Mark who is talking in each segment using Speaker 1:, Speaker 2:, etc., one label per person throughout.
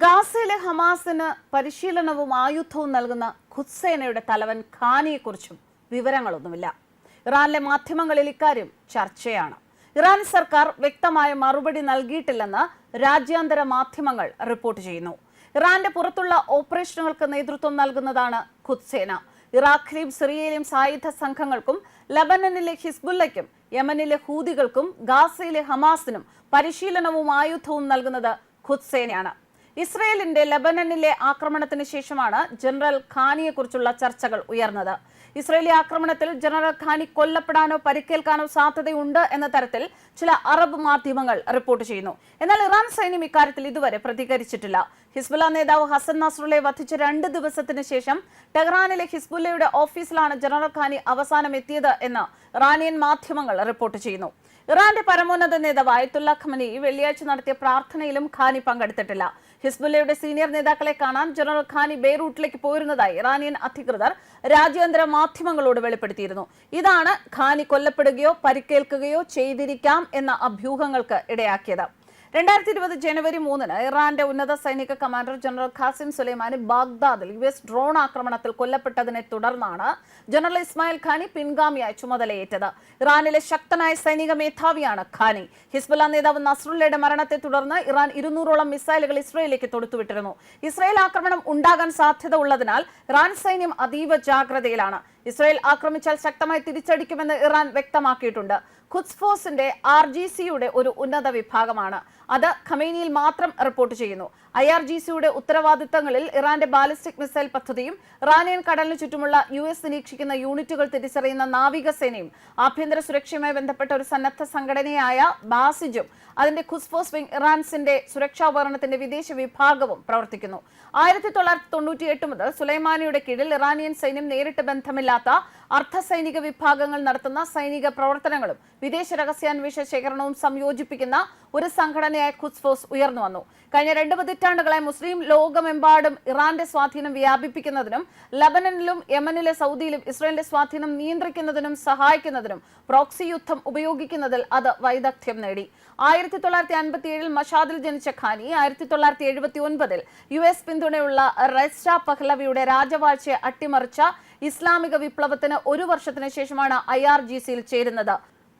Speaker 1: ഗാസയിലെ ഹമാസിന് പരിശീലനവും ആയുധവും നൽകുന്ന ഖുദ്സേനയുടെ തലവൻ ഖാനിയെക്കുറിച്ചും വിവരങ്ങളൊന്നുമില്ല. ഇറാനിലെ മാധ്യമങ്ങളിൽ ഇക്കാര്യം ചർച്ചയാണ്. ഇറാൻ സർക്കാർ വ്യക്തമായ മറുപടി നൽകിയിട്ടില്ലെന്ന് രാജ്യാന്തര മാധ്യമങ്ങൾ റിപ്പോർട്ട് ചെയ്യുന്നു. ഇറാന്റെ പുറത്തുള്ള ഓപ്പറേഷനുകൾക്ക് നേതൃത്വം നൽകുന്നതാണ് ഖുദ്സേന ഇറാഖിലെയും സിറിയയിലെയും സായുധ സംഘങ്ങൾക്കും ലബനനിലെ ഹിസ്ബുല്ലയ്ക്കും യമനിലെ ഹൂതികൾക്കും ഗാസയിലെ ഹമാസിനും പരിശീലനവും ആയുധവും നൽകുന്നത് ഖുദ്സേനയാണ് ഇസ്രയേലിന്റെ ലബനനിലെ ആക്രമണത്തിന് ശേഷമാണ് ജനറൽ ഖാനിയെക്കുറിച്ചുള്ള ചർച്ചകൾ ഉയർന്നത്. ഇസ്രയേലി ആക്രമണത്തിൽ ജനറൽ ഖാനി കൊല്ലപ്പെടാനോ പരിക്കേൽക്കാനോ സാധ്യതയുണ്ട് എന്ന തരത്തിൽ ചില അറബ് മാധ്യമങ്ങൾ റിപ്പോർട്ട് ചെയ്യുന്നു. എന്നാൽ ഇറാൻ സൈന്യം ഇക്കാര്യത്തിൽ ഇതുവരെ പ്രതികരിച്ചിട്ടില്ല. ഹിസ്ബുല നേതാവ് ഹസൻ നസ്രുള്ളയെ വധിച്ച രണ്ട് ദിവസത്തിന് ശേഷം ടെഹ്റാനിലെ ഹിസ്ബുല്ലയുടെ ഓഫീസിലാണ് ജനറൽ ഖാനി അവസാനം എത്തിയത് എന്ന് ഇറാനിയൻ മാധ്യമങ്ങൾ റിപ്പോർട്ട് ചെയ്യുന്നു. ഇറാന്റെ പരമോന്നത നേതാവ് ഖമനി ഖമനി വെള്ളിയാഴ്ച നടത്തിയ പ്രാർത്ഥനയിലും ഖാനി പങ്കെടുത്തിട്ടില്ല. ഹിസ്ബുല്ലയുടെ സീനിയർ നേതാക്കളെ കാണാൻ ജനറൽ ഖാനി ബെയ്റൂട്ടിലേക്ക് പോയിരുന്നതായി ഇറാനിയൻ അധികൃതർ രാജ്യാന്തര മാധ്യമങ്ങളോട് വെളിപ്പെടുത്തിയിരുന്നു. ഇതാണ് ഖാനി കൊല്ലപ്പെടുകയോ പരിക്കേൽക്കുകയോ ചെയ്തിരിക്കാം എന്ന അഭ്യൂഹങ്ങൾക്ക് ഇടയാക്കിയത്. രണ്ടായിരത്തി ഇരുപത് ജനുവരി മൂന്നിന് ഇറാന്റെ ഉന്നത സൈനിക കമാൻഡർ ജനറൽ ഖാസിം സുലൈമാനി ബാഗ്ദാദിൽ യു എസ് ഡ്രോൺ ആക്രമണത്തിൽ കൊല്ലപ്പെട്ടതിനെ തുടർന്നാണ് ജനറൽ ഇസ്മായിൽ ഖാനി പിൻഗാമിയായി ചുമതലയേറ്റത്. ഇറാനിലെ ശക്തനായ സൈനിക മേധാവിയാണ് ഖാനി. ഹിസ്ബുല്ല നേതാവ് നസ്രുള്ളയുടെ മരണത്തെ തുടർന്ന് ഇറാൻ ഇരുന്നൂറോളം മിസൈലുകൾ ഇസ്രയേലിലേക്ക് തൊടുത്തുവിട്ടിരുന്നു. ഇസ്രയേൽ ആക്രമണം ഉണ്ടാകാൻ സാധ്യത ഉള്ളതിനാൽ ഇറാൻ സൈന്യം അതീവ ജാഗ്രതയിലാണ്. ഇസ്രയേൽ ആക്രമിച്ചാൽ ശക്തമായി തിരിച്ചടിക്കുമെന്ന് ഇറാൻ വ്യക്തമാക്കിയിട്ടുണ്ട്. ഖുദ്സ് ഫോഴ്സിന്റെ ആർ ജി സിയുടെ ഒരു ഉന്നത വിഭാഗമാണ്. അത് ഖമേനിയിൽ മാത്രം റിപ്പോർട്ട് ചെയ്യുന്നു. ഐ ആർ ജി സിയുടെ ഉത്തരവാദിത്തങ്ങളിൽ ഇറാന്റെ ബാലിസ്റ്റിക് മിസൈൽ പദ്ധതിയും ഇറാനിയൻ കടലിന് ചുറ്റുമുള്ള യു എസ് നിരീക്ഷിക്കുന്ന യൂണിറ്റുകൾ തിരിച്ചറിയുന്ന നാവികസേനയും ആഭ്യന്തര സുരക്ഷയുമായി ബന്ധപ്പെട്ട ഒരു സന്നദ്ധ സംഘടനയായ ബാസിജും അതിന്റെ ഖുസ്ഫോസ് വിംഗ് ഇറാൻസിന്റെ സുരക്ഷാ ഉപകരണത്തിന്റെ വിദേശ വിഭാഗവും പ്രവർത്തിക്കുന്നു. ആയിരത്തി തൊള്ളായിരത്തി തൊണ്ണൂറ്റി എട്ട് മുതൽ സുലൈമാനിയുടെ കീഴിൽ ഇറാനിയൻ സൈന്യം നേരിട്ട് ബന്ധമില്ലാത്ത അർദ്ധസൈനിക വിഭാഗങ്ങൾ നടത്തുന്ന സൈനിക പ്രവർത്തനങ്ങളും വിദേശ രഹസ്യാന്വേഷണ ശേഖരണവും സംയോജിപ്പിക്കുന്ന ഒരു സംഘടനയായ ഖുസ്ഫോസ് ഉയർന്നു വന്നു. കഴിഞ്ഞ രണ്ട് പതിറ്റാണ്ടുകളായി മുസ്ലിം ലോകമെമ്പാടും ഇറാന്റെ സ്വാധീനം വ്യാപിപ്പിക്കുന്നതിനും ലബനനിലും യമനിലെ സൗദിയിലും ഇസ്രയേലിന്റെ സ്വാധീനം നിയന്ത്രിക്കുന്നതിനും സഹായിക്കുന്നതിനും പ്രോക്സി യുദ്ധം ഉപയോഗിക്കുന്നതിൽ അത് വൈദഗ്ധ്യം നേടി. ആയിരത്തി തൊള്ളായിരത്തി അൻപത്തി ഏഴിൽ മഷാദിൽ ജനിച്ച ഖാനി ആയിരത്തി തൊള്ളായിരത്തി എഴുപത്തി ഒൻപതിൽ യു എസ് പിന്തുണയുള്ള റെസ്റ്റ പഹ്ലവിയുടെ രാജവാഴ്ചയെ അട്ടിമറിച്ച ഇസ്ലാമിക വിപ്ലവത്തിന് ഒരു വർഷത്തിന് ശേഷമാണ് ഐ ആർ ജി സിയിൽ ചേരുന്നത്.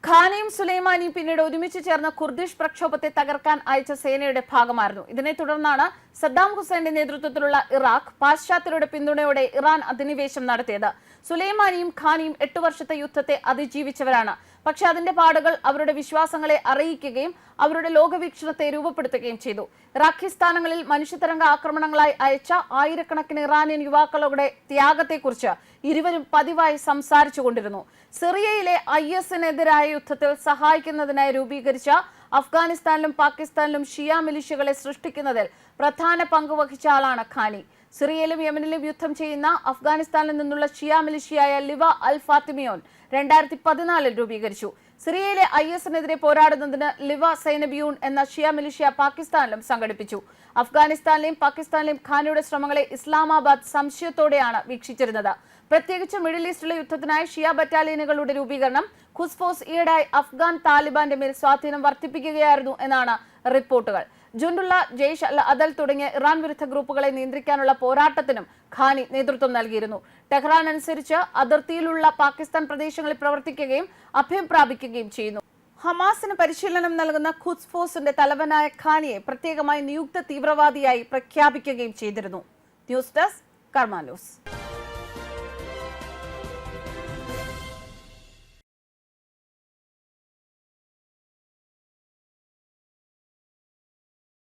Speaker 1: ഖാനയും സുലൈമാനിയും പിന്നീട് ഒരുമിച്ച് ചേർന്ന കുർദിഷ് പ്രക്ഷോഭത്തെ തകർക്കാൻ അയച്ച സേനയുടെ ഭാഗമായിരുന്നു. ഇതിനെ തുടർന്നാണ് സദ്ദാം ഹുസൈന്റെ നേതൃത്വത്തിലുള്ള ഇറാഖ് പാശ്ചാത്യരുടെ പിന്തുണയോടെ ഇറാൻ അധിനിവേശം നടത്തിയത്. സുലൈമാനിയും ഖാനിയും എട്ടു വർഷത്തെ യുദ്ധത്തെ അതിജീവിച്ചവരാണ്. പക്ഷെ അതിന്റെ പാടുകൾ അവരുടെ വിശ്വാസങ്ങളെ അറിയിക്കുകയും അവരുടെ ലോകവീക്ഷണത്തെ രൂപപ്പെടുത്തുകയും ചെയ്തു. ഇറാഖി സ്ഥാനങ്ങളിൽ മനുഷ്യതരംഗ ആക്രമണങ്ങളായി അയച്ച ആയിരക്കണക്കിന് ഇറാനിയൻ യുവാക്കളുടെ ത്യാഗത്തെക്കുറിച്ച് ഇരുവരും പതിവായി സംസാരിച്ചു കൊണ്ടിരുന്നു സിറിയയിലെ ഐ എസിനെതിരായ യുദ്ധത്തിൽ സഹായിക്കുന്നതിനായി രൂപീകരിച്ച അഫ്ഗാനിസ്ഥാനിലും പാകിസ്ഥാനിലും ഷിയ മിലിഷ്യകളെ സൃഷ്ടിക്കുന്നതിൽ പ്രധാന പങ്ക് വഹിച്ച ആളാണ് ഖാനി. സിറിയയിലും യമനിലും യുദ്ധം ചെയ്യുന്ന അഫ്ഗാനിസ്ഥാനിൽ നിന്നുള്ള ഷിയ മിലിഷ്യയായ ലിവ അൽ ഫാത്തിമിയോൻ രണ്ടായിരത്തി പതിനാലിൽ രൂപീകരിച്ചു. സിറിയയിലെ ഐ എസിനെതിരെ പോരാടുന്നതിന് ലിവ സൈനബിയൂൺ എന്ന ഷിയ മിലിഷ്യ പാകിസ്ഥാനിലും സംഘടിപ്പിച്ചു. അഫ്ഗാനിസ്ഥാനിലെയും പാകിസ്ഥാനിലെയും ഖാനയുടെ ശ്രമങ്ങളെ ഇസ്ലാമാബാദ് സംശയത്തോടെയാണ് വീക്ഷിച്ചിരുന്നത്. പ്രത്യേകിച്ച് മിഡിൽ ഈസ്റ്റിലെ യുദ്ധത്തിനായി ഷിയ ബറ്റാലിയനുകളുടെ രൂപീകരണം ഖുസ്ഫോസ് ഈയിടെയായി അഫ്ഗാൻ താലിബാന്റെ മേൽ സ്വാധീനം വർദ്ധിപ്പിക്കുകയായിരുന്നു എന്നാണ് റിപ്പോർട്ടുകൾ. ജുണ്ടുള്ള ജെയ്ഷ് അൽ അദൽ തുടങ്ങിയ ഇറാൻ വിരുദ്ധ ഗ്രൂപ്പുകളെ നിയന്ത്രിക്കാനുള്ള പോരാട്ടത്തിനും ഖാനി നേതൃത്വം നൽകിയിരുന്നു. ടെഹ്റാൻ അനുസരിച്ച് അതിർത്തിയിലുള്ള പാകിസ്ഥാൻ പ്രദേശങ്ങളിൽ പ്രവർത്തിക്കുകയും അഭയം പ്രാപിക്കുകയും ചെയ്യുന്നു. ഹമാസിന് പരിശീലനം നൽകുന്ന ഖുദ്സ് ഫോഴ്സിന്റെ തലവനായ ഖാനിയെ പ്രത്യേകമായി നിയുക്ത തീവ്രവാദിയായി പ്രഖ്യാപിക്കുകയും ചെയ്തിരുന്നു. News desk Karma news